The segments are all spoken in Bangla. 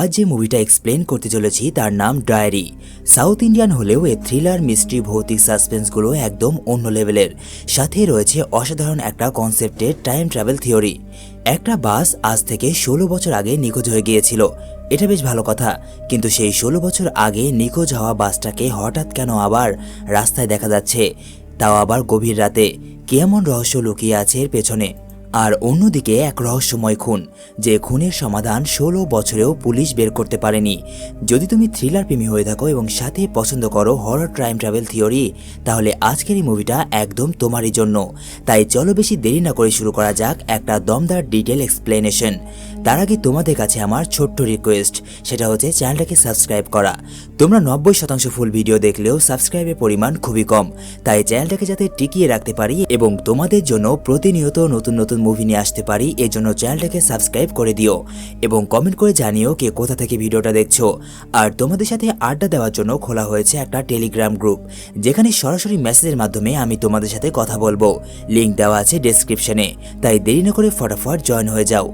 আজ যে মুভিটা এক্সপ্লেন করতে চলেছি তার নাম ডায়েরি সাউথ ইন্ডিয়ান হলেও এর থ্রিলার মিস্ট্রি ভৌতিক সাসপেন্সগুলো একদম অন্য লেভেলের সাথে রয়েছে অসাধারণ একটা কনসেপ্টের টাইম ট্রাভেল থিওরি একটা বাস আজ থেকে ষোলো বছর আগে নিখোঁজ হয়ে গিয়েছিল। এটা বেশ ভালো কথা, কিন্তু সেই ষোলো বছর আগে নিখোঁজ হওয়া বাসটাকে হঠাৎ কেন আবার রাস্তায় দেখা যাচ্ছে? তাও আবার গভীর রাতে। কেমন রহস্য লুকিয়ে আছে এর পেছনে? আর অন্যদিকে এক রহস্যময় খুন, যে খুনের সমাধান ষোলো বছরেও পুলিশ বের করতে পারেনি। যদি তুমি থ্রিলার প্রেমী হয়ে থাকো এবং সাথে পছন্দ করো হরর টাইম ট্রাভেল থিওরি তাহলে আজকের এই মুভিটা একদম তোমারই জন্য। তাই চলো বেশি দেরি না করে শুরু করা যাক একটা দমদার ডিটেল এক্সপ্লেনেশন তার আগে তোমাদের কাছে আমার ছোট্ট রিকোয়েস্ট সেটা হচ্ছে চ্যানেলটাকে সাবস্ক্রাইব করা। তোমরা নব্বই শতাংশ ফুল ভিডিও দেখলেও সাবস্ক্রাইবের পরিমাণ খুবই কম। তাই চ্যানেলটাকে যাতে টিকিয়ে রাখতে পারি এবং তোমাদের জন্য প্রতিনিয়ত নতুন নতুন মুভি নিয়ে আসতে পারি, এজন্য জন্য চ্যানেলটাকে সাবস্ক্রাইব করে দিও এবং কমেন্ট করে জানিও কে কোথা থেকে ভিডিওটা দেখছ। আর তোমাদের সাথে আড্ডা দেওয়ার জন্য খোলা হয়েছে একটা টেলিগ্রাম গ্রুপ যেখানে সরাসরি মেসেজের মাধ্যমে আমি তোমাদের সাথে কথা বলব। লিঙ্ক দেওয়া আছে ডেসক্রিপশনে তাই দেরি না করে ফটাফট জয়েন হয়ে যাও।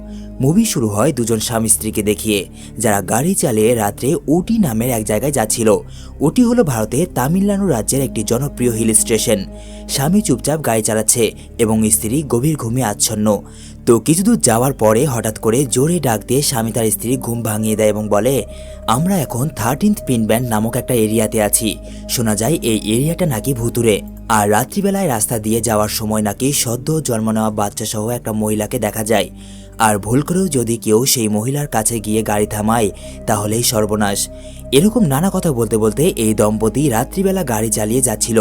মুভি শুরু হয় দুজন স্বামী স্ত্রীকে দেখিয়ে, যারা গাড়ি চালিয়ে রাত্রে ওটি নামের এক জায়গায় যাচ্ছিল। ওটি হলো ভারতের তামিলনাড়ু রাজ্যের একটি জনপ্রিয় হিল স্টেশন। স্বামী চুপচাপ গাড়ি চালাচ্ছে এবং স্ত্রী গভীর ঘুমে আচ্ছন্ন। তো কিছু দূর যাওয়ার পরে হঠাৎ করে জোরে ডাক দিয়ে স্বামী তার স্ত্রী ঘুম ভাঙিয়ে দেয় এবং বলে, আমরা এখন থার্টিন্থ পিন ব্যান্ড নামক একটা এরিয়াতে আছি। শোনা যায় এই এরিয়াটা নাকি ভুতুরে আর রাত্রিবেলায় রাস্তা দিয়ে যাওয়ার সময় নাকি সদ্য জন্ম নেওয়া বাচ্চা সহ একটা মহিলাকে দেখা যায়। আর ভুল করেও যদি কেউ সেই মহিলার কাছে গিয়ে গাড়ি থামায়, তাহলেই সর্বনাশ। এরকম নানা কথা বলতে বলতে এই দম্পতি রাত্রিবেলা গাড়ি চালিয়ে যাচ্ছিল।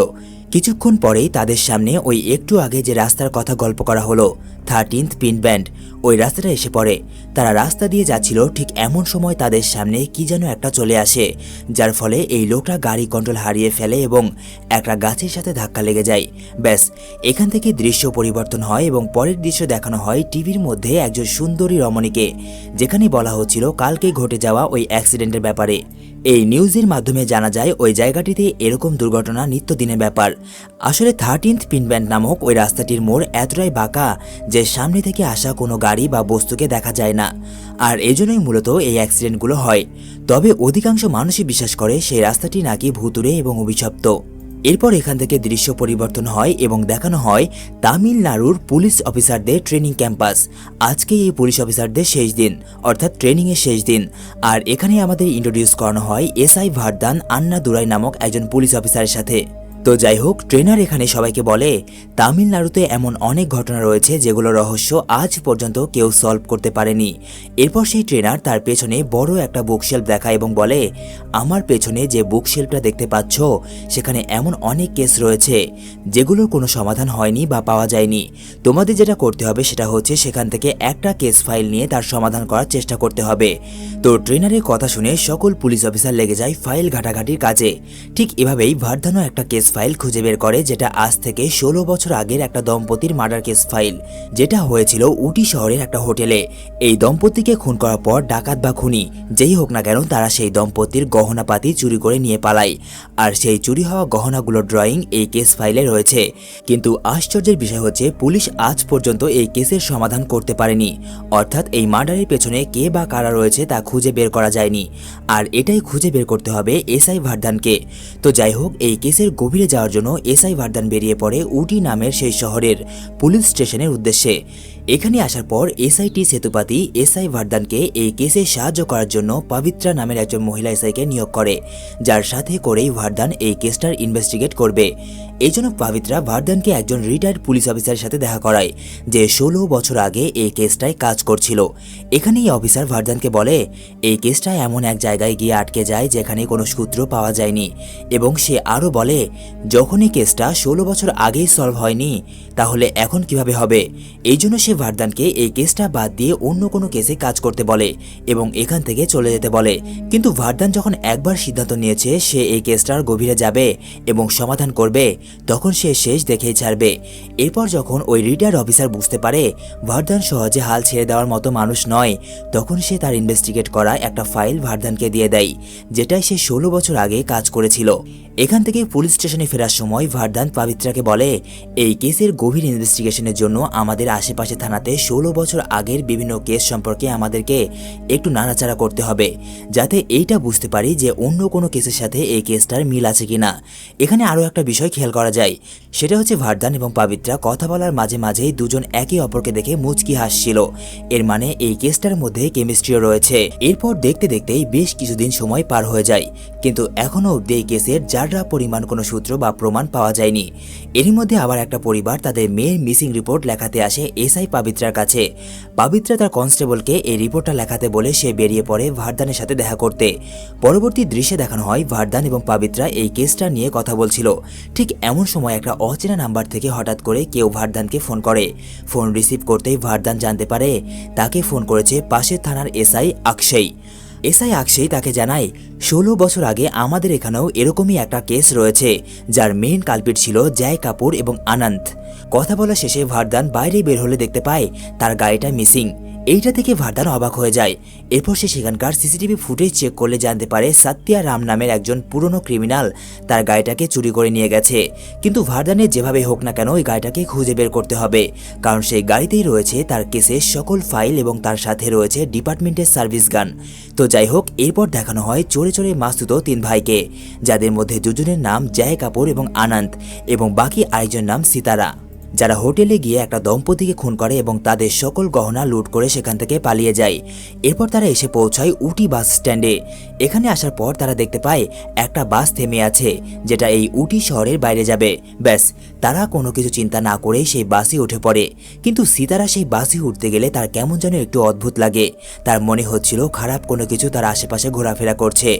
কিছুক্ষণ পরেই তাদের সামনে ওই একটু আগে যে রাস্তার কথা গল্প করা হলো থার্টিন্থ পিন ব্যান্ড ওই রাস্তাটা এসে পড়ে। তারা রাস্তা দিয়ে যাচ্ছিল ঠিক এমন সময় তাদের সামনে কি যেন একটা চলে আসে, যার ফলে এই লোকটা গাড়ি কন্ট্রোল হারিয়ে ফেলে এবং একটা গাছের সাথে ধাক্কা লেগে যায়। ব্যাস, এখান থেকে দৃশ্য পরিবর্তন হয় এবং পরের দৃশ্য দেখানো হয় টিভির মধ্যে একজন সুন্দরী রমণীকে, যেখানে বলা হচ্ছিল কালকে ঘটে যাওয়া ওই অ্যাক্সিডেন্টের ব্যাপারে। এই নিউজের মাধ্যমে জানা যায়, ওই জায়গাটিতে এরকম দুর্ঘটনা নিত্যদিনের ব্যাপার। আসলে থার্টিন্থ পিনব্যান্ড নামক ওই রাস্তাটির মোড় এতটাই বাঁকা যে সামনে থেকে আসা কোনো গাড়ি বা বস্তুকে দেখা যায় না। আর এজন্যই মূলত এই অ্যাক্সিডেন্টগুলো হয়। তবে অধিকাংশ মানুষই বিশ্বাস করে সেই রাস্তাটি নাকি ভুতুরে এবং অভিশপ্ত। এরপর এখান থেকে দৃশ্য পরিবর্তন হয় এবং দেখানো হয় তামিলনাড়ুর পুলিশ অফিসারদের ট্রেনিং ক্যাম্পাস। আজকে এই পুলিশ অফিসারদের শেষ দিন, অর্থাৎ ট্রেনিংয়ের শেষ দিন। আর এখানে আমাদের ইন্ট্রোডিউস করানো হয় এসআই ভারদান আন্না দুরাই নামক একজন পুলিশ অফিসারের সাথে। তো যাই হোক ট্রেনার এখানে সবাইকে বলে, তামিলনাড়ুতে এমন অনেক ঘটনা রয়েছে যেগুলো রহস্য আজ পর্যন্ত কেউ সলভ করতে পারেনি। এরপর সেই ট্রেনার তার পেছনে বড় একটা বুকশেল্ফ দেখায় এবং বলে, আমার পেছনে যে বুকশেল্ফটা দেখতে পাচ্ছ, সেখানে এমন অনেক কেস রয়েছে, যেগুলোর কোনো সমাধান হয়নি বা পাওয়া যায়নি। তোমাদের যেটা করতে হবে সেটা হচ্ছে সেখান থেকে একটা কেস ফাইল নিয়ে তার সমাধান করার চেষ্টা করতে হবে। তো ট্রেনারের কথা শুনে সকল পুলিশ অফিসার লেগে যায় ফাইল ঘাটাঘাটির কাজে। ঠিক এভাবেই ভারধানো একটা কেস ফাইল খুঁজে বের করে, যেটা আজ থেকে ষোলো বছর আগের একটা দম্পতির মার্ডার কেস ফাইল যেটা হয়েছিল উটি শহরের একটা হোটেলে। এই দম্পতিকে খুন করার পর ডাকাত বা খুনি, যেই হোক না কেন, তারা সেই দম্পতির গহনাপাতি চুরি করে নিয়ে পালায়। আর সেই চুরি হওয়া গহনাগুলোর ড্রয়িং এই কেস ফাইলে রয়েছে। কিন্তু আশ্চর্যের বিষয় হচ্ছে, পুলিশ আজ পর্যন্ত এই কেসের সমাধান করতে পারেনি। অর্থাৎ এই মার্ডারের পেছনে কে বা কারা রয়েছে তা খুঁজে বের করা যায়নি। আর এটাই খুঁজে বের করতে হবে এসআই ভারদানকে। তো যাই হোক, এই কেসের গভীরে যাওয়ার জন্য এসআই ভার্দান বেরিয়ে পড়ে উটি নামের সেই শহরের পুলিশ স্টেশনের উদ্দেশ্যে। এখানে আসার পর এসআইটি সেতুপাতি এসআই ভার্দানকে এই কেসে সাহায্য করার জন্য পবিত্রা নামের একজন মহিলা এসআইকে নিয়োগ করে, যার সাথে করেই ভারদান এই কেসটার ইনভেস্টিগেট করবে। এই জন্য পবিত্রা ভারদানকে একজন রিটায়ার্ড পুলিশ অফিসারের সাথে দেখা করায়, যে ষোলো বছর আগে এই কেসটায় কাজ করছিল। এখানেই অফিসার ভারদানকে বলে, এই কেসটা এমন এক জায়গায় গিয়ে আটকে যায় যেখানে কোনো সূত্র পাওয়া যায়নি। এবং সে আরও বলে, যখনই কেসটা ষোলো বছর আগেই সলভ হয়নি, তাহলে এখন কীভাবে হবে? এই জন্য সে ভারদানকে এই কেসটা বাদ দিয়ে অন্য কোনো কেসে কাজ করতে বলে এবং এখান থেকে চলে যেতে বলে। কিন্তু ভারদান যখন একবার সিদ্ধান্ত নিয়েছে, সে এই কেসটার গভীরে যাবে এবং সমাধান করবে তখন সে শেষ দেখেই ছাড়বে। এরপর যখন ওই রিটায়ার্ড অফিসার বুঝতে পারে ভারদান সহজে হাল ছেড়ে দেওয়ার মতো মানুষ নয়, তখন সে তার ইনভেস্টিগেট করা একটা ফাইল ভারদানকে দিয়ে দেয়, যেটাই সে ষোলো বছর আগে কাজ করেছিল। এখান থেকে পুলিশ স্টেশনে ফেরার সময় ভারদান পাবিত্রাকে বলে, এই কেসের গভীর ইনভেস্টিগেশনের জন্য আমাদের আশেপাশে থানাতে ষোলো বছর আগের বিভিন্ন কেস সম্পর্কে আমাদেরকে একটু নাড়াচাড়া করতে হবে, যাতে এইটা বুঝতে পারি যে অন্য কোনো কেসের সাথে এই কেসটার মিল আছে কিনা। এখানে আরও একটা বিষয় খেয়াল করা যায়, সেটা হচ্ছে ভারদান এবং পাবিত্রা কথা বলার মাঝে মাঝেই দুজন একে অপরকে দেখে মুচকি হাসছিল। এর মানে এই কেসটার মধ্যে কেমিস্ট্রিও রয়েছে। এরপর দেখতে দেখতেই বেশ কিছুদিন সময় পার হয়ে যায়, কিন্তু এখনও অব্দি এই কেসের যাররা পরিমাণ কোনো সূত্র বা প্রমাণ পাওয়া যায়নি। এরই মধ্যে আবার একটা পরিবার তাদের মেয়ের মিসিং রিপোর্ট লেখাতে আসে এসআই পাবিত্রার কাছে। পাবিত্রা তার কনস্টেবলকে এই রিপোর্টটা লেখাতে বলে সে বেরিয়ে পড়ে ভারদানের সাথে দেখা করতে। পরবর্তী দৃশ্যে দেখানো হয় ভারদান এবং পাবিত্রা এই কেসটা নিয়ে কথা বলছিল। ঠিক এমন সময় একটা অচেনা নাম্বার থেকে হঠাৎ করে কেউ ভারদানকে ফোন করে। ফোন রিসিভ করতেই ভারদান জানতে পারে, তাকে ফোন করেছে পাশের থানার এসআই আকশাই এসআই আকসেই তাকে জানায়, ষোলো বছর আগে আমাদের এখানেও এরকমই একটা কেস রয়েছে, যার মেন কালপিট ছিল জয় কাপুর এবং আনন্দ। কথা বলা শেষে ভারদান বাইরে বের হলে দেখতে পায় তার গাড়িটা মিসিং। এইটা থেকে ভারদান অবাক হয়ে যায়। এরপর সে সেখানকার সিসিটিভি ফুটেজ চেক করলে জানতে পারে সাত্যা রাম নামের একজন পুরনো ক্রিমিনাল তার গাড়িটাকে চুরি করে নিয়ে গেছে। কিন্তু ভারদানের যেভাবে হোক না কেন ওই গাড়িটাকে খুঁজে বের করতে হবে। কারণ সেই গাড়িতেই রয়েছে তার কেসের সকল ফাইল এবং তার সাথে রয়েছে ডিপার্টমেন্টের সার্ভিস গান। তো যাই হোক, এরপর দেখানো হয় চোরে চোরে মাস্তুত তিন ভাইকে, যাদের মধ্যে দুজনের নাম জয় কাপুর এবং আনন্ত এবং বাকি আরেকজন নাম সীতারা। যারা হোটেলে গিয়ে একটা দম্পতিকে খুন করে এবং তাদের সকল গহনা লুট করে সেখান থেকে পালিয়ে যায়। এরপর তারা এসে পৌঁছায় উটি বাস স্ট্যান্ডে। এখানে আসার পর তারা দেখতে পায় একটা বাস থেমে আছে, যেটা এই উটি শহরের বাইরে যাবে। ব্যাস, তারা কোনো কিছু চিন্তা না করেই সেই বাসে উঠে পড়ে। কিন্তু সীতারা সেই বাসে উঠতে গেলে তার কেমন যেন একটু অদ্ভুত লাগে। তার মনে হচ্ছিল খারাপ কোনো কিছু তার আশেপাশে ঘোরাফেরা করছে।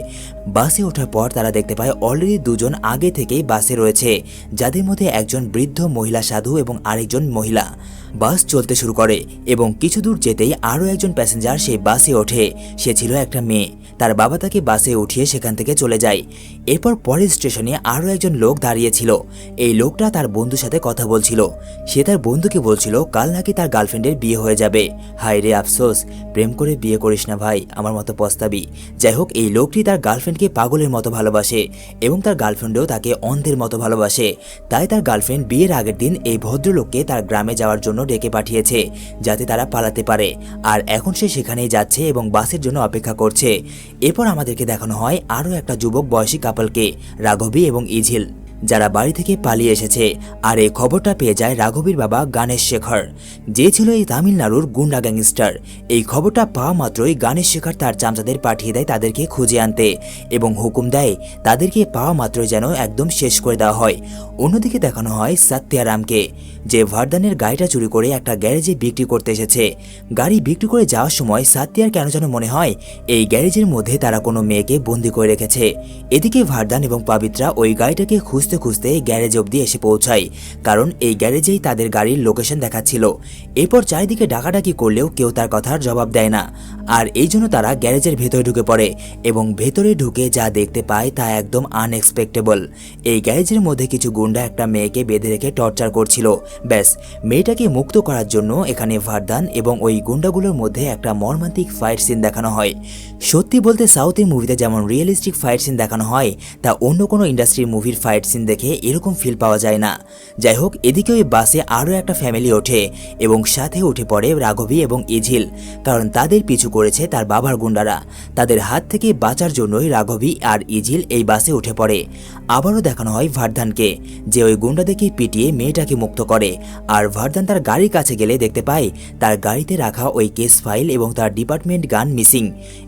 বাসে ওঠার পর তারা দেখতে পায় অলরেডি দুজন আগে থেকেই বাসে রয়েছে, যাদের মধ্যে একজন বৃদ্ধ মহিলা সাধু এবং আরেকজন মহিলা। বাস চলতে শুরু করে এবং কিছু দূর যেতেই আরও একজন প্যাসেঞ্জার সেই বাসে ওঠে। সে ছিল একটা মেয়ে। তার বাবা তাকে বাসে উঠিয়ে সেখান থেকে চলে যায়। এরপর পরের স্টেশনে আরও একজন লোক দাঁড়িয়েছিল। এই লোকটা তার বন্ধুর সাথে কথা বলছিল। সে তার বন্ধুকে বলছিল, কাল নাকি তার গার্লফ্রেন্ডের বিয়ে হয়ে যাবে। হায় রে, আফসোস। প্রেম করে বিয়ে করিস না ভাই, আমার মতো পস্তাবি। যাই হোক, এই লোকটি তার গার্লফ্রেন্ডকে পাগলের মতো ভালোবাসে এবং তার গার্লফ্রেন্ডও তাকে অন্ধের মতো ভালোবাসে। তাই তার গার্লফ্রেন্ড বিয়ের আগের দিন এই ভদ্রলোককে তার গ্রামে যাওয়ার জন্য ডেকে পাঠিয়েছে, যাতে তারা পালাতে পারে। আর এখন সে সেখানেই যাচ্ছে এবং বাসের জন্য অপেক্ষা করছে। এরপর আমাদেরকে দেখানো হয় আরও একটা যুবক বয়সী কাপলকে রাঘবী এবং ইঝিল যারা বাড়ি থেকে পালিয়ে এসেছে। আর এই খবরটা পেয়ে যায় রাঘবীর বাবা গণেশ শেখর। যে ছিল এই তামিলনাড়ুর গুন্ডা গ্যাংস্টার। এই খবরটা পাওয়া মাত্রই গণেশ শেখর তার চামচাদের পাঠিয়ে দেয় তাদেরকে খুঁজে আনতে। এবং হুকুম দেয় তাদেরকে পাওয়া মাত্রই যেন একদম শেষ করে দেওয়া হয়। অন্যদিকে দেখানো হয় সাত্যারামকে যে ভারদানের গাড়িটা চুরি করে একটা গ্যারেজে বিক্রি করতে এসেছে। গাড়ি বিক্রি করে যাওয়ার সময় সাত্যার কেন যেন মনে হয় এই গ্যারেজের মধ্যে তারা কোনো মেয়েকে বন্দি করে রেখেছে। এদিকে ভারদান এবং পাবিত্রা ওই গাড়িটাকে খুঁজতে খুঁজতে খুঁজতে গ্যারেজ অবধি এসে পৌঁছায়, কারণ এই গ্যারেজেই তাদের গাড়ির লোকেশন দেখাচ্ছিল। এরপর চারিদিকে ডাকাডাকি করলেও কেউ তার কথার জবাব দেয় না। আর এই জন্য তারা গ্যারেজের ভেতরে ঢুকে পড়ে এবং ভেতরে ঢুকে যা দেখতে পায় তা একদম আনএক্সপেক্টেবল এই গ্যারেজের মধ্যে কিছু গুন্ডা একটা মেয়েকে বেঁধে রেখে টর্চার করছিল। ব্যাস, মেয়েটাকে মুক্ত করার জন্য এখানে ভারদান এবং ওই গুন্ডাগুলোর মধ্যে একটা মর্মান্তিক ফাইট সিন দেখানো হয়। সত্যি বলতে সাউথের মুভিতে যেমন রিয়েলিস্টিক ফাইট সিন দেখানো হয়, তা অন্য কোনো ইন্ডাস্ট্রির মুভির ফাইট সিন দেখে এরকম ফিল পাওয়া যায় না। যাই হোক এদিকে ওই বাসে আরও একটা ফ্যামিলি ওঠে এবং সাথে উঠে পড়ে রাঘবী এবং ইঝিল। কারণ তাদের পিছু করেছে তার বাবার গুন্ডারা। তাদের হাত থেকে বাঁচার জন্যই রাঘবী আর ইঝিল এই বাসে উঠে পড়ে। আবারও দেখানো হয় ভারদানকে যে ওই গুন্ডাদেরকে পিটিয়ে মেয়েটাকে মুক্ত করে। আর ভারদান তার গাড়ির কাছে গেলে দেখতে পায়, তার গাড়িতে রাখা ওই কেস ফাইল এবং তার ডিপার্টমেন্ট গান মিসিং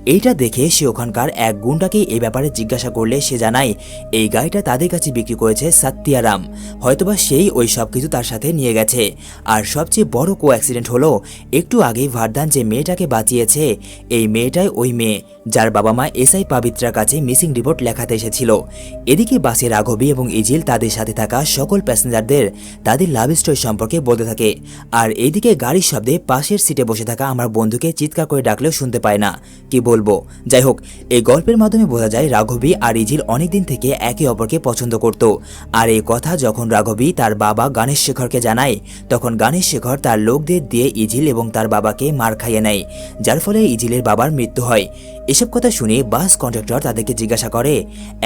এইটা দেখে সে ওখানকার এক গুন্ডাকে এই ব্যাপারে জিজ্ঞাসা করলে সে জানায়, এই গাড়িটা তাদের কাছে বিক্রি করেছে সাত্তিয়ারাম। হয়তোবা সেই ওই সব কিছু তার সাথে নিয়ে গেছে। আর সবচেয়ে বড় কো অ্যাক্সিডেন্ট হলো, একটু আগেই ভারদান যে মেয়েটাকে বাঁচিয়েছে, এই মেয়েটাই ওই মেয়ে, যার বাবা মা এসআই পাবিত্রার কাছে মিসিং রিপোর্ট লেখাতে এসেছিল। এদিকে বাসে রাঘবী এবং ইজিল তাদের সাথে থাকা সকল প্যাসেঞ্জারদের তাদের লাভ স্টোরি সম্পর্কে বলতে থাকে। আর এইদিকে গাড়ির শব্দে পাশের সিটে বসে থাকা আমার বন্ধুকে চিৎকার করে ডাকলেও শুনতে পায় না। কি বলব? যাই হোক, এই গল্পের মাধ্যমে বোঝা যায় রাঘবী আর ইজিল অনেকদিন থেকে একে অপরকে পছন্দ করত। আর এই কথা যখন রাঘবী তার বাবা গণেশ শেখরকে জানায়, তখন গণেশ শেখর তার লোকদের দিয়ে ইঝিল এবং তার বাবাকে মার খাইয়ে নেয়, যার ফলে ইঝিলের বাবার মৃত্যু হয়। এসব কথা শুনে বাস কন্ডাক্টর তাদেরকে জিজ্ঞাসা করে,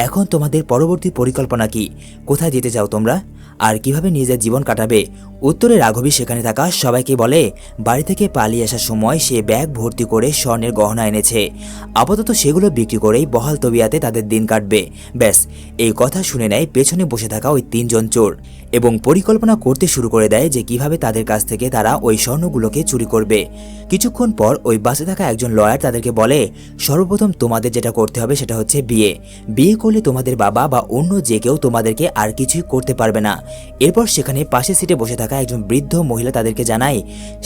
এখন তোমাদের পরবর্তী পরিকল্পনা কি? কোথায় যেতে চাও তোমরা? আর কীভাবে নিজের জীবন কাটাবে? উত্তরে রাঘবী সেখানে থাকা সবাইকে বলে, বাড়ি থেকে পালিয়ে আসার সময় সে ব্যাগ ভর্তি করে স্বর্ণের গহনা এনেছে। আপাতত সেগুলো বিক্রি করেই বহাল তবিয়াতে তাদের দিন কাটবে। ব্যাস, এই কথা শুনে নেয় পেছনে বসে থাকা ওই তিনজন চোর এবং পরিকল্পনা করতে শুরু করে দেয় যে কীভাবে তাদের কাছ থেকে তারা ওই স্বর্ণগুলোকে চুরি করবে। কিছুক্ষণ পর ওই বাসে থাকা একজন লয়ার তাদেরকে বলে, সর্বপ্রথম তোমাদের যেটা করতে হবে সেটা হচ্ছে বিয়ে। বিয়ে করলে তোমাদের বাবা বা অন্য যে কেউ তোমাদেরকে আর কিছুই করতে পারবে না। এরপর সেখানে পাশে সিটে বসে থাকা একজন বৃদ্ধ মহিলা তাদেরকে জানায়,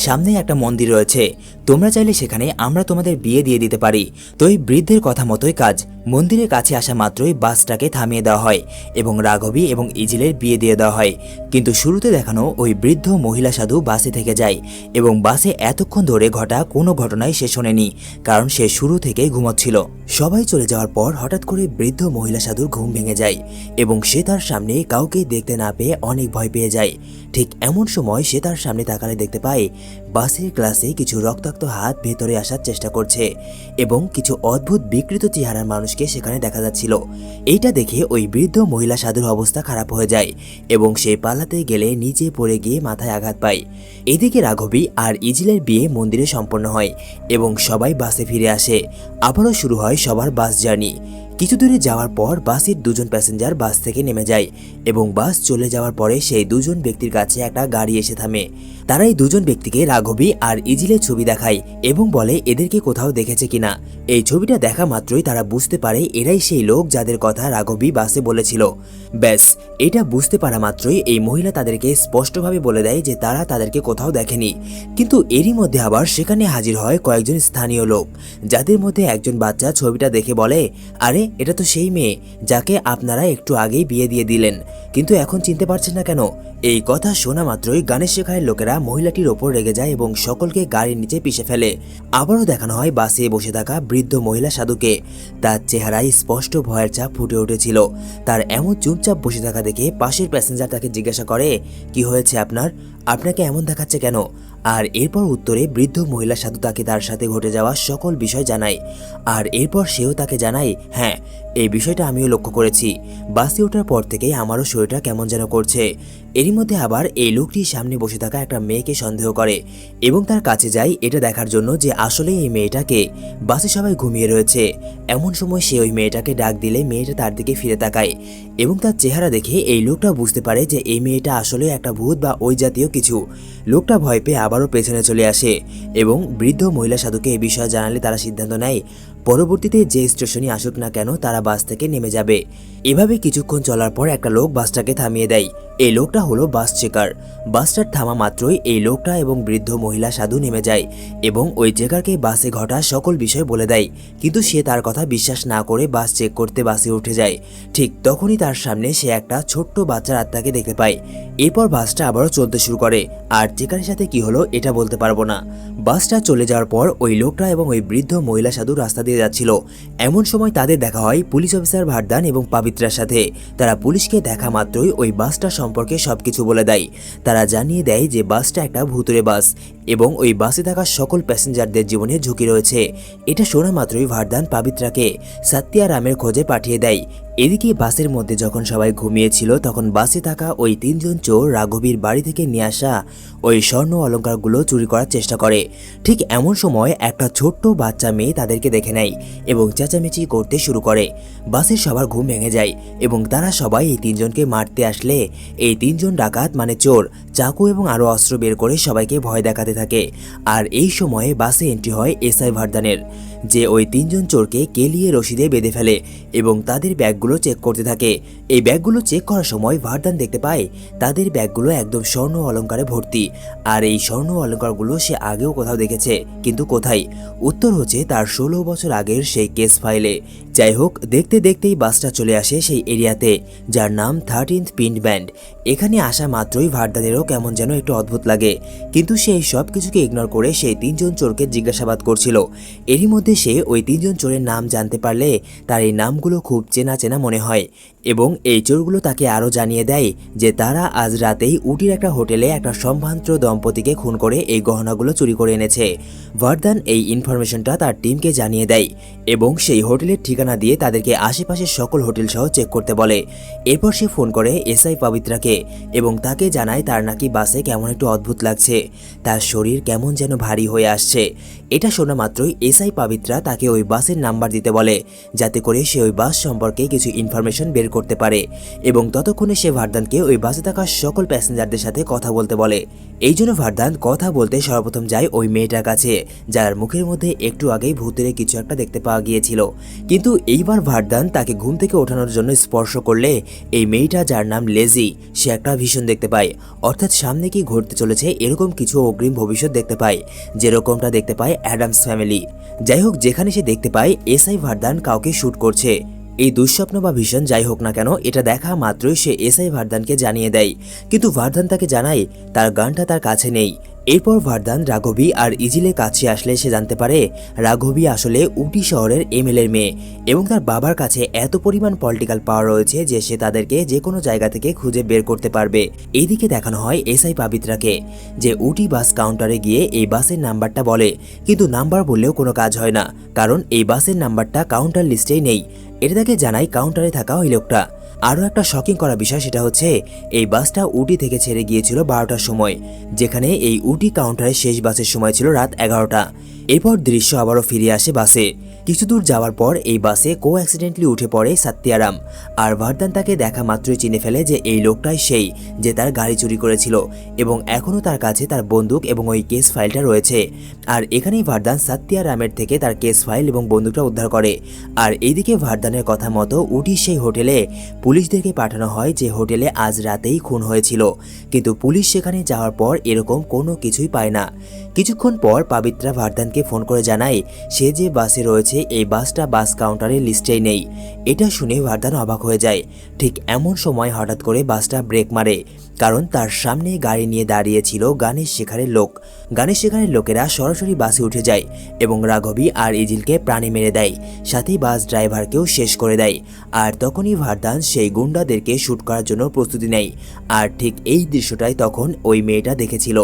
সামনেই একটা মন্দির রয়েছে। তোমরা চাইলে সেখানে আমরা তোমাদের বিয়ে দিয়ে দিতে পারি। তো এই বৃদ্ধের কথা মতোই কাজ। মন্দিরের কাছে আসা মাত্রই বাসটাকে থামিয়ে দেওয়া হয় এবং রাঘবী এবং ইজিলের বিয়ে দিয়ে দেওয়া হয়। কিন্তু শুরুতে দেখানো ওই বৃদ্ধ মহিলা সাধু বাসে থেকে যায় এবং বাসে এতক্ষণ ধরে ঘটা কোনো ঘটনাই সে শোনেনি, কারণ সে শুরু থেকেই ঘুমাচ্ছিল। সবাই চলে যাওয়ার পর হঠাৎ করে বৃদ্ধ মহিলা সাধুর ঘুম ভেঙে যায় এবং সে তার সামনে কাউকে দেখতে না পেয়ে অনেক ভয় পেয়ে যায়। ঠিক এমন সময় সে তার সামনে তাকালে দেখতে পায়, বাসের ক্লাসে কিছু রক্তাক্ত হাত ভেতরে আসার চেষ্টা করছে এবং কিছু অদ্ভুত বিকৃত চেহারার মানুষকে সেখানে দেখা যাচ্ছিল। এইটা দেখে ওই বৃদ্ধ মহিলা সাধুর অবস্থা খারাপ হয়ে যায় এবং সে পালাতে গেলে নিচে পড়ে গিয়ে মাথায় আঘাত পায়। এদিকে রাঘবী আর ইজিলের বিয়ে মন্দিরে সম্পন্ন হয় এবং সবাই বাসে ফিরে আসে। আবারও শুরু হয় সবার বাস জার্নি। কিছু দূরে যাওয়ার পর বাসের দুজন প্যাসেঞ্জার বাস থেকে নেমে যায় এবং বাস চলে যাওয়ার পরে সেই দুজন ব্যক্তির কাছে একটা গাড়ি এসে থামে। তারা এই দুজন ব্যক্তিকে রাঘবী আর ইজিলের ছবি দেখায় এবং বলে, এদেরকে কোথাও দেখেছে কিনা? এই ছবিটা দেখা মাত্রই তারা বুঝতে পারে, এরাই সেই লোক যাদের কথা রাঘবী বাসে বলেছিল। ব্যাস, এটা বুঝতে পারা মাত্রই এই মহিলা তাদেরকে স্পষ্টভাবে বলে দেয় যে তারা তাদেরকে কোথাও দেখেনি। কিন্তু এরই মধ্যে আবার সেখানে হাজির হয় কয়েকজন স্থানীয় লোক, যাদের মধ্যে একজন বাচ্চা ছবিটা দেখে বলে, আরে এটা তো সেই মেয়ে যাকে আপনারা একটু আগেই বিয়ে দিয়ে দিলেন। কিন্তু এখন চিনতে পারছেন না কেন? এই কথা শোনা মাত্রই গানের শেখারের লোকেরা মহিলাটির ওপর রেগে যায় এবং সকলকে গাড়ির নিচে পিষে ফেলে। আবারও দেখানো হয় বাসে বসে থাকা বৃদ্ধ মহিলা সাধুকে। তার চেহারায় স্পষ্ট ভয়ের চাপ ফুটে উঠেছিল। তার এমন চুপচাপ বসে থাকা দেখে পাশের প্যাসেঞ্জার তাকে জিজ্ঞাসা করে, কি হয়েছে আপনার? আপনাকে এমন দেখাচ্ছে কেন? আর এরপর উত্তরে বৃদ্ধ মহিলা সাধু তাকে তার সাথে ঘটে যাওয়া সকল বিষয় জানায়। আর এরপর সেও তাকে জানায় হ্যাঁ এই বিষয়টা আমিও লক্ষ্য করেছি। বাসে ওঠার পর থেকেই আমারও শরীরটা কেমন যেন করছে। এরই মধ্যে আবার এই লোকটি সামনে বসে থাকা একটা মেয়েকে সন্দেহ করে এবং তার কাছে যায় এটা দেখার জন্য যে আসলে এই মেয়েটাকে বাসে সবাই ঘুমিয়ে রয়েছে। এমন সময় সে ওই মেয়েটাকে ডাক দিলে মেয়েটা তার দিকে ফিরে তাকায় এবং তার চেহারা দেখে এই লোকটা বুঝতে পারে যে এই মেয়েটা আসলে একটা ভূত বা ওই জাতীয় কিছু। লোকটা ভয় পেয়ে আবারও পেছনে চলে আসে এবং বৃদ্ধ মহিলা সাধুকে এই বিষয়ে জানালে তারা সিদ্ধান্ত নেয় পরবর্তীতে যে স্টেশনে আসুক না কেন, তারা বাস থেকে নেমে যাবে। এভাবে কিছুক্ষণ চলার পর একটা লোক বাসটাকে থামিয়ে দেয়। এই লোকটা হলো বাস চেকার। বাসটার থামা মাত্রই এই লোকটা এবং বৃদ্ধ মহিলা সাধু নেমে যায় এবং ওই চেকারকে বাসে ঘটা সকল বিষয় বলে দেয়। কিন্তু সে তার কথা বিশ্বাস না করে বাস চেক করতে বাসে উঠে যায়। ঠিক তখনই তার সামনে সে একটা ছোট্ট বাচ্চার আত্মাকে দেখতে পায়। এরপর বাসটা আবারও চলতে শুরু করে। আর চেকারের সাথে কি হলো, এটা বলতে পারব না। বাসটা চলে যাওয়ার পর ওই লোকটা এবং ওই বৃদ্ধ মহিলা সাধু রাস্তা দিয়ে যাচ্ছিল। এমন সময় তাদের দেখা হয় পুলিশ অফিসার ভারদান এবং পাবিত্রার সাথে। তারা পুলিশকে দেখা মাত্রই ওই বাসটা সম্পর্কে সবকিছু বলে দেয়। তারা জানিয়ে দেয় যে বাসটা একটা ভুতুরে বাস এবং ওই বাসে থাকা সকল প্যাসেঞ্জারদের জীবনে ঝুঁকি রয়েছে। এটা শোনা মাত্রই ভারদান পাবিত্রাকে সাত্তিয়া রামের খোঁজে পাঠিয়ে দেয় এদিকে বাসের মধ্যে যখন সবাই ঘুমিয়েছিল, তখন বাসে থাকা ওই তিনজন চোর রাঘবীর বাড়ি থেকে নিয়ে আসা ওই স্বর্ণ অলঙ্কারগুলো চুরি করার চেষ্টা করে। ঠিক এমন সময় একটা ছোট্ট বাচ্চা মেয়ে তাদেরকে দেখে নেয় এবং চেঁচামেচি করতে শুরু করে। বাসের সবার ঘুম ভেঙে যায় এবং তারা সবাই এই তিনজনকে মারতে আসলে। এই তিনজন ডাকাত মানে চোর, চাকু এবং আরও অস্ত্র বের করে সবাইকে ভয় দেখাতে থাকে। আর এই সময়ে বাসে এন্ট্রি হয় এসআই ভারদানের। যে ওই তিনজন চোরকে কেলিয়ে রশিদে বেঁধে ফেলে এবং তাদের ব্যাগগুলো চেক করতে থাকে। এই ব্যাগগুলো চেক করার সময় ভারদান দেখতে পায়, তাদের ব্যাগগুলো একদম স্বর্ণ অলংকারে ভর্তি। আর এই স্বর্ণ অলংকারগুলো সে আগেও কোথাও দেখেছে, কিন্তু কোথায়? উত্তর হচ্ছে তার ষোলো বছর আগের সেই কেস ফাইলে। যাই হোক, দেখতে দেখতেই বাসটা চলে আসে সেই এরিয়াতে, যার নাম থার্টিন্থ পিন্ট ব্যান্ড। এখানে আসা মাত্রই ভারদানেরও কেমন যেন একটু অদ্ভুত লাগে। কিন্তু সেই সব কিছুকে ইগনোর করে সেই তিনজন চোরকে জিজ্ঞাসাবাদ করছিল। এরই মধ্যে সে ওই তিনজন চোরের নাম জানতে পারলে তার এই নামগুলো খুব চেনা চেনা মনে হয়। এবং এই চোরগুলো তাকে আরও জানিয়ে দেয় যে তারা আজ রাতেই উটির একটা হোটেলে একটা সম্ভ্রান্ত দম্পতিকে খুন করে এই গহনাগুলো চুরি করে এনেছে। ভার্দান এই ইনফরমেশনটা তার টিমকে জানিয়ে দেয় এবং সেই হোটেলের ঠিকানা দিয়ে তাদেরকে আশেপাশের সকল হোটেল সহ চেক করতে বলে। এরপর সে ফোন করে এসআই পবিত্রাকে এবং তাকে জানায় তার নাকি বাসে কেমন একটু অদ্ভুত লাগছে, তার শরীর কেমন যেন ভারী হয়ে আসছে। এটা শোনা মাত্রই এসআই পবিত্রা তাকে ওই বাসের নাম্বার দিতে বলে, যাতে করে সে ওই বাস সম্পর্কে কিছু ইনফরমেশন বের করতে পারে এবং ততক্ষণে সে ভারদানকে ওই বাসে থাকা সকল প্যাসেঞ্জারদের সাথে কথা বলতে বলে। এই জন্য ভারদান কথা বলতে সর্বপ্রথম যায় ওই মেয়েটার কাছে, যার মুখের মধ্যে একটু আগেই ভূতের কিছু একটা দেখতে পাওয়া গিয়েছিল। কিন্তু এইবার ভারদান তাকে ঘুম থেকে ওঠানোর জন্য স্পর্শ করলে এই মেয়েটা, যার নাম লেজি, সে একটা ভীষণ দেখতে পায়। অর্থাৎ সামনে কি ঘটতে চলেছে এরকম কিছু অগ্রিম ভবিষ্যৎ দেখতে পায়, যেরকমটা দেখতে পায় অ্যাডামস ফ্যামিলি। যাই হোক, যেখানে সে দেখতে পায়, এসআই ভারদান কাউকে শ্যুট করছে। এই দুঃস্বপ্ন বা ভীষণ যাই হোক না কেন, এটা দেখা মাত্রই সে এসআই ভারদানকে জানিয়ে দেয়। কিন্তু ভারদান তাকে জানায়, তার গানটা তার কাছে নেই। এরপর ভারদান, রাঘবী আর ইজিলের কাছে আসলে সে জানতে পারে, রাঘবী আসলে উটি শহরের এমএলএর মেয়ে এবং তার বাবার কাছে এত পরিমাণ পলিটিক্যাল পাওয়ার রয়েছে যে সে তাদেরকে যে কোনো জায়গা থেকে খুঁজে বের করতে পারবে। এইদিকে দেখানো হয় এসআই পাবিত্রাকে, যে উটি বাস কাউন্টারে গিয়ে এই বাসের নাম্বারটা বলে। কিন্তু নাম্বার বললেও কোনো কাজ হয় না, কারণ এই বাসের নাম্বারটা কাউন্টার লিস্টেই নেই। এটা তাকে জানাই কাউন্টারে থাকা ওই লোকটা। আরও একটা শকিং করা বিষয় সেটা হচ্ছে, এই বাসটা উটি থেকে ছেড়ে গিয়েছিল বারোটার সময়, যেখানে এই উটি কাউন্টারের শেষ বাসের সময় ছিল রাত এগারোটা। এরপর দৃশ্য আবারও ফিরে আসে বাসে। কিছু দূর যাওয়ার পর এই বাসে কো অ্যাক্সিডেন্টলি উঠে পড়ে সাত্যারাম আর ভারদান তাকে দেখা মাত্রই চিনে ফেলে যে এই লোকটাই সেই যে তার গাড়ি চুরি করেছিল এবং এখনও তার কাছে তার বন্দুক এবং ওই কেস ফাইলটা রয়েছে। আর এখানেই ভারদান সাত্যারামের থেকে তার কেস ফাইল এবং বন্দুকটা উদ্ধার করে। আর এইদিকে ভারদানের কথা মতো উটি সেই হোটেলে পুলিশদেরকে পাঠানো হয় যে হোটেলে আজ রাতেই খুন হয়েছিল। কিন্তু পুলিশ সেখানে যাওয়ার পর এরকম কোনো কিছুই পায় না। কিছুক্ষণ পর পাবিত্রা ভারদানকে ফোন করে জানায়, সে যে বাসে রয়েছে এই বাসটা বাস কাউন্টারের লিস্টেই নেই। এটা শুনে ভারদান অবাক হয়ে যায়। ঠিক এমন সময় হঠাৎ করে বাসটা ব্রেক মারে। কারণ তার সামনে গাড়ি নিয়ে দাঁড়িয়েছিল গানের শেখারের লোক। গানের শেখারের লোকেরা সরাসরি বাসে উঠে যায় এবং রাঘবী আর ইজিলকে প্রাণে মেরে দেয় সাথে বাস ড্রাইভারকেও শেষ করে দেয়। আর তখনই ভারদান সেই গুন্ডাদেরকে শ্যুট করার জন্য প্রস্তুতি নেয়। আর ঠিক এই দৃশ্যটাই তখন ওই মেয়েটা দেখেছিল।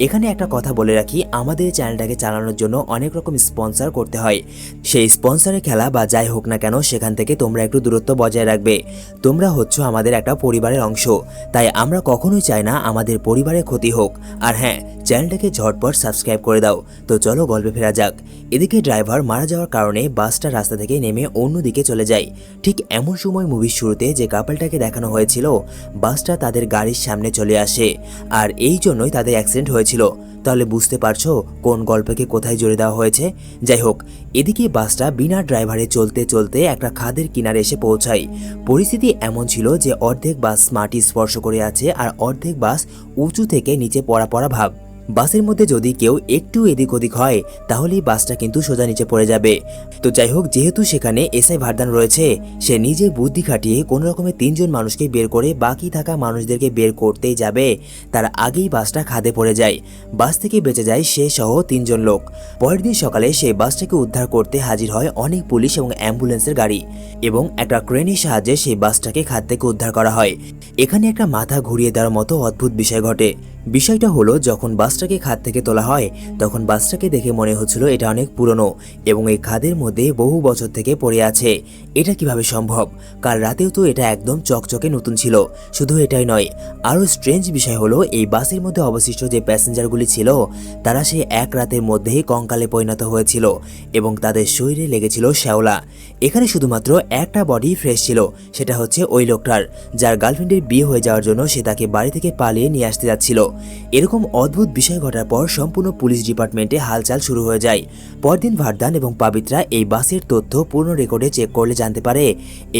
এখানে একটা কথা বলে রাখি, আমাদের চ্যানেলটাকে চালানোর জন্য অনেক রকম স্পন্সর করতে হয়। সেই স্পন্সরের খেলা বা যাই হোক না কেন, সেখান থেকে তোমরা একটু দূরত্ব বজায় রাখবে। তোমরা হচ্ছ আমাদের একটা পরিবারের অংশ, তাই আমরা কখনোই চাই না আমাদের পরিবারের ক্ষতি হোক। আর হ্যাঁ চ্যানেলটাকে ঝটপট সাবস্ক্রাইব করে দাও। তো চলো গল্পে ফেরা যাক। এদিকে ড্রাইভার মারা যাওয়ার কারণে বাসটা রাস্তা থেকে নেমে অন্যদিকে চলে যায়। ঠিক এমন সময় মুভির শুরুতে যে কাপলটাকে দেখানো হয়েছিল, বাসটা তাদের গাড়ির সামনে চলে আসে। আর এই জন্যই তাদের অ্যাক্সিডেন্ট হয়েছিল। তাহলে বুঝতে পারছ কোন গল্পকে কোথায় জুড়ে দেওয়া হয়েছে? যাই হোক, এদিকে বাসটা বিনা ড্রাইভারে চলতে চলতে একটা খাদের কিনারে এসে পৌঁছায়। পরিস্থিতি এমন ছিল যে অর্ধেক বাস মাটি স্পর্শ করে আছে আর অর্ধেক বাস উঁচু থেকে নিচে পড়া পড়া ভাব। বাসের মধ্যে যদি কেউ একটু এদিক ওদিক হয়, তাহলেই বাসটা কিন্তু সোজা নিচে পড়ে যাবে। তো যাই হোক, যেহেতু সেখানে এসআই ভারদান রয়েছে, সে নিজে বুদ্ধি খাটিয়ে কোনো রকমের তিনজন মানুষকে বের করে বাকি থাকা মানুষদেরকে বের করতেই যাবে। তার আগেই বাসটা খাদে পড়ে যায়। বাস থেকে বেঁচে যায় সে সহ তিনজন লোক। পরের দিন সকালে সেই বাসটাকে উদ্ধার করতে হাজির হয় অনেক পুলিশ এবং অ্যাম্বুলেন্সের গাড়ি এবং একটা ক্রেনের সাহায্যে সেই বাসটাকে খাদ থেকে উদ্ধার করা হয়। এখানে একটা মাথা ঘুরিয়ে দেওয়ার মতো অদ্ভুত বিষয় ঘটে। বিষয়টা হলো, যখন বাসটাকে খাদ থেকে তোলা হয়, তখন বাসটাকে দেখে মনে হচ্ছিল এটা অনেক পুরনো এবং এই খাদের মধ্যে বহু বছর থেকে পড়ে আছে। এটা কীভাবে সম্ভব? কাল রাতেও তো এটা একদম চকচকে নতুন ছিল। শুধু এটাই নয়, আরও স্ট্রেঞ্জ বিষয় হলো, এই বাসের মধ্যে অবশিষ্ট যে প্যাসেঞ্জারগুলি ছিল, তারা সেই এক রাতের মধ্যেই কঙ্কালে পরিণত হয়েছিল এবং তাদের শরীরে লেগেছিল শ্যাওলা। এখানে শুধুমাত্র একটা বডি ফ্রেশ ছিল, সেটা হচ্ছে ওই লোকটার, যার গার্লফ্রেন্ডের বিয়ে হয়ে যাওয়ার জন্য সে তাকে বাড়ি থেকে পালিয়ে নিয়ে আসতে যাচ্ছিল। এরকম অদ্ভুত বিষয় ঘটার পর সম্পূর্ণ পুলিশ ডিপার্টমেন্টে হালচাল শুরু হয়ে যায়। পরদিন ভারদান এবং পাবিত্রা এই বাসের তথ্য পূর্ণ রেকর্ডে চেক করলে জানতে পারে,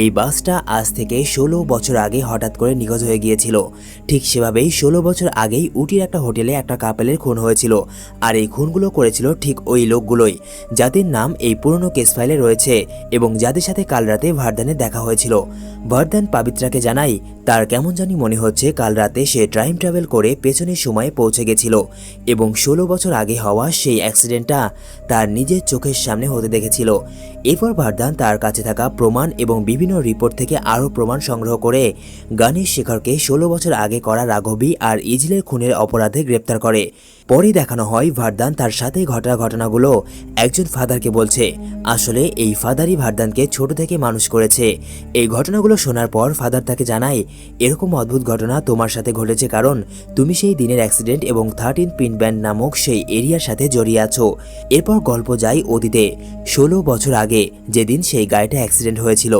এই বাসটা আজ থেকে ষোলো বছর আগে হঠাৎ করে নিখোঁজ হয়ে গিয়েছিল। ঠিক সেভাবেই ষোলো বছর আগেই উটির একটা হোটেলে একটা কাপেলের খুন হয়েছিল আর এই খুনগুলো করেছিল ঠিক ওই লোকগুলোই, যাদের নাম এই পুরনো কেস ফাইলে রয়েছে এবং যাদের সাথে কাল রাতে ভারদানের দেখা হয়েছিল। ভারদান পাবিত্রাকে জানাই তার কেমন জানি মনে হচ্ছে কাল রাতে সে টাইম ট্রাভেল করে পেছনের সময়ে পৌঁছে গেছিল এবং ষোলো বছর আগে হওয়া সেই অ্যাক্সিডেন্টটা তার নিজের চোখের সামনে হতে দেখেছিল। এরপর ভারদান তার কাছে থাকা প্রমাণ এবং বিভিন্ন রিপোর্ট থেকে আরও প্রমাণ সংগ্রহ করে গণেশ শেখরকে ষোলো বছর আগে করা রাঘবী আর ইজলের খুনের অপরাধে গ্রেপ্তার করে। পরে দেখানো হয় ভারদান তার সাথে ঘটা ঘটনাগুলো। একজন ফাদারকে বলছে, আসলে এই ফাদারই ভারদানকে ছোট থেকে মানুষ করেছে। এই ঘটনাগুলো শোনার পর ফাদার তাকে জানায়, এরকম অদ্ভুত ঘটনা তোমার সাথে ঘটেছে কারণ তুমি সেই দিনের অ্যাক্সিডেন্ট এবং থার্টিন পিন ব্যান্ড নামক সেই এরিয়ার সাথে জড়িয়ে আছো। এরপর গল্প যায় অতীতে, ষোলো বছর আগে, যেদিন সেই গাড়িটা অ্যাক্সিডেন্ট হয়েছিল।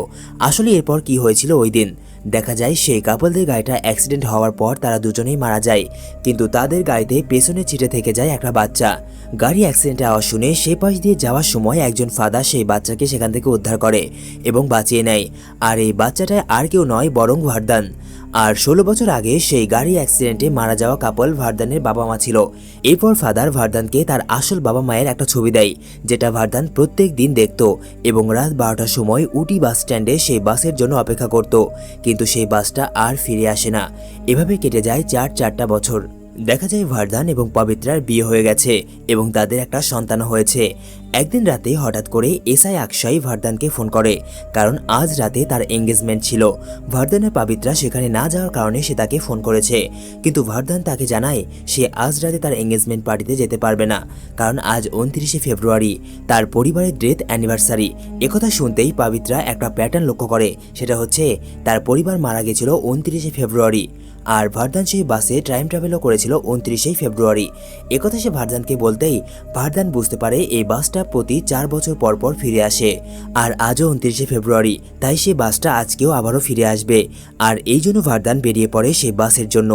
আসলে এরপর কি হয়েছিল ওই দিন? দেখা যায় সেই কাপলদের গাড়িটা অ্যাক্সিডেন্ট হওয়ার পর তারা দুজনেই মারা যায়। কিন্তু তাদের গাড়িতে পেছনে ছিটে থেকে যায় একটা বাচ্চা। গাড়ি অ্যাক্সিডেন্টে আওয়া শুনে সে পাশ দিয়ে যাওয়ার সময় একজন ফাদার সেই বাচ্চাকে সেখান থেকে উদ্ধার করে এবং বাঁচিয়ে নেয়। আর এই বাচ্চাটায় আর কেউ নয়, বরং ভারদান আর ষোলো বছর আগে সেই গাড়ি অ্যাক্সিডেন্টে মারা যাওয়া কাপল ভার্দানের বাবা মা ছিল। এরপর ফাদার ভার্দানকে তার আসল বাবা মায়ের একটা ছবি দেয়, যেটা ভার্দান প্রত্যেক দিন দেখত এবং রাত বারোটার সময় উটি বাস স্ট্যান্ডে সেই বাসের জন্য অপেক্ষা করত। কিন্তু সেই বাসটা আর ফিরে আসে না। এভাবে কেটে যায় চার চারটা বছর। দেখা যায় ভারদান এবং পবিত্রার বিয়ে হয়ে গেছে এবং তাদের একটা সন্তান হয়েছে। একদিন রাতে হঠাৎ করে এসআই আকশাই ভারদানকে ফোন করে, কারণ আজ রাতে তার এঙ্গেজমেন্ট ছিল। ভারদানের পাবিত্রা সেখানে না যাওয়ার কারণে সে তাকে ফোন করেছে, কিন্তু ভারদান তাকে জানায় সে আজ রাতে তার এঙ্গেজমেন্ট পার্টিতে যেতে পারবে না, কারণ আজ উনত্রিশে ফেব্রুয়ারি, তার পরিবারের ডেথ অ্যানিভার্সারি একথা শুনতেই পাবিত্রা একটা প্যাটার্ন লক্ষ্য করে, সেটা হচ্ছে তার পরিবার মারা গেছিল উনত্রিশে ফেব্রুয়ারি। আর ভারদান সেই বাসে টাইম ট্রাভেলও করেছিল উনত্রিশেই ফেব্রুয়ারি। একথা সে ভারদানকে বলতেই ভারদান বুঝতে পারে এই বাসটা প্রতি চার বছর পর পর ফিরে আসে, আর আজও উনত্রিশে ফেব্রুয়ারি, তাই সে বাসটা আজকেও আবারও ফিরে আসবে। আর এই জন্য ভারদান বেরিয়ে পড়ে সেই বাসের জন্য।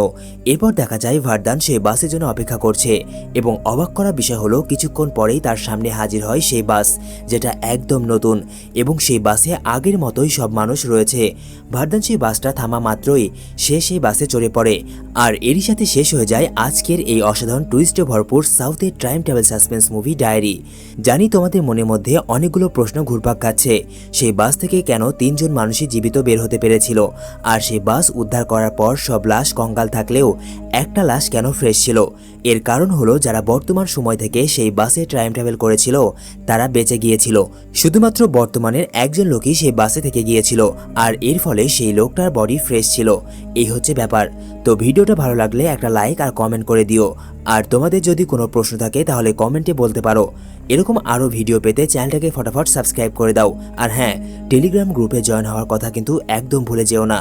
এরপর দেখা যায় ভারদান সেই বাসের জন্য অপেক্ষা করছে এবং অবাক করা বিষয় হলো কিছুক্ষণ পরেই তার সামনে হাজির হয় সেই বাস, যেটা একদম নতুন এবং সেই বাসে আগের মতোই সব মানুষ রয়েছে। ভারদান সেই বাসটা থামা মাত্রই সে সেই বাসে চড়ে পড়ে। আর এরই সাথে শেষ হয়ে যায় আজকের এই অসাধারণ টুইস্টে ভরপুর সাউথের time travel suspense movie diary জানি তোমাদের মনের মধ্যে অনেকগুলো প্রশ্ন ঘুরপাক খাচ্ছে, সেই বাস থেকে কেন তিনজন মানুষই জীবিত বের হতে পেরেছিল? আর সেই বাস উদ্ধার করার পর সব লাশ কঙ্কাল থাকলেও একটা লাশ কেন ফ্রেশ ছিল? এর কারণ হলো যারা বর্তমান সময় থেকে সেই বাসে টাইম ট্রাভেল করেছিল, তারা বেঁচে গিয়েছিল। শুধুমাত্র বর্তমানের একজন লোকই সেই বাসে থেকে গিয়েছিল, আর এর ফলে সেই লোকটার বডি ফ্রেশ ছিল। এই হচ্ছে ব্যাপার। তো ভিডিওটা ভালো লাগলে একটা লাইক আর কমেন্ট করে দিও। আর তোমাদের যদি কোনো প্রশ্ন থাকে, তাহলে কমেন্টে বলতে পারো। এরকম আরও ভিডিও পেতে চ্যানেলটাকে ফটাফট সাবস্ক্রাইব করে দাও। আর হ্যাঁ টেলিগ্রাম গ্রুপে জয়েন হওয়ার কথা কিন্তু একদম ভুলে যেও না।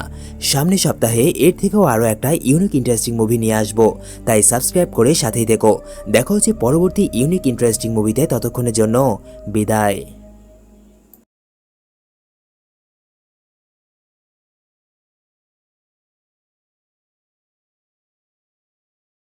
সামনের সপ্তাহে এর থেকেও আরও একটা ইউনিক ইন্টারেস্টিং মুভি নিয়ে আসব। তাই সাবস্ক্রাইব করে সাথেই দেখো দেখা হচ্ছে পরবর্তী ইউনিক ইন্টারেস্টিং মুভিতে ততক্ষণের জন্য বিদায়।